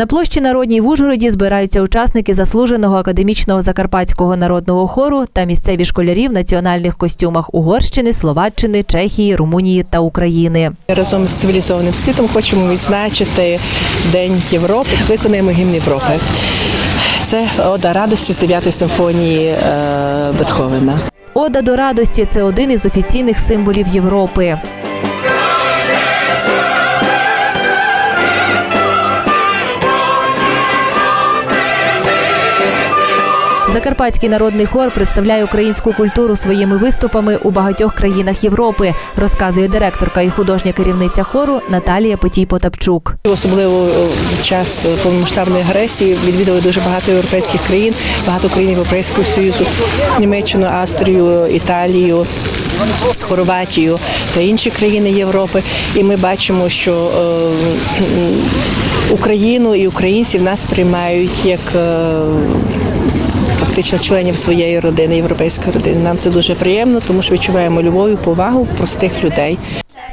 На площі Народній в Ужгороді збираються учасники заслуженого академічного закарпатського народного хору та місцеві школярі в національних костюмах Угорщини, Словаччини, Чехії, Румунії та України. Разом з цивілізованим світом хочемо відзначити День Європи. Виконуємо гімн Європи. Це ода радості з 9-ї симфонії е, Бетховена. Ода до радості це один із офіційних символів Європи. Закарпатський народний хор представляє українську культуру своїми виступами у багатьох країнах Європи, розказує директорка і художня керівниця хору Наталія Петій Потапчук. Особливо в час повномасштабної агресії відвідали дуже багато європейських країн, багато країн Європейського Союзу, Німеччину, Австрію, Італію. Хорватію та інші країни Європи, і ми бачимо, що е, Україну і українців нас приймають як е, фактично членів своєї родини, європейської родини. Нам це дуже приємно, тому що відчуваємо любов і повагу простих людей.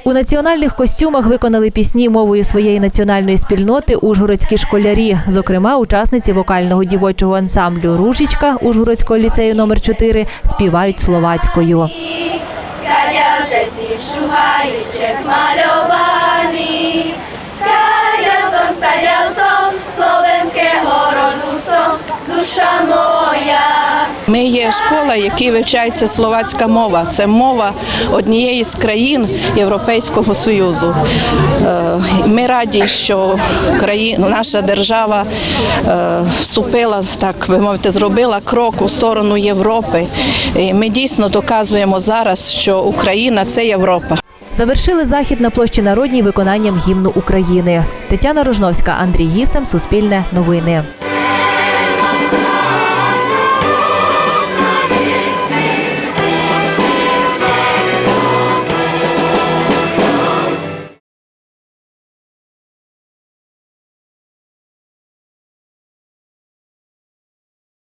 У національних костюмах виконали пісні мовою своєї національної спільноти ужгородські школярі, зокрема учасниці вокального дівочого ансамблю Ружічка Ужгородського ліцею номер 4 співають словацькою. Ми є школа, в якій вивчається словацька мова. Це мова однієї з країн Європейського Союзу. Е, Ми раді, що наша держава е, вступила, так би мовити, зробила крок у сторону Європи. І ми дійсно доказуємо зараз, що Україна це Європа. Завершили захід на площі Народній виконанням гімну України. Тетяна Рожновська, Андрій Гісем, Суспільне новини.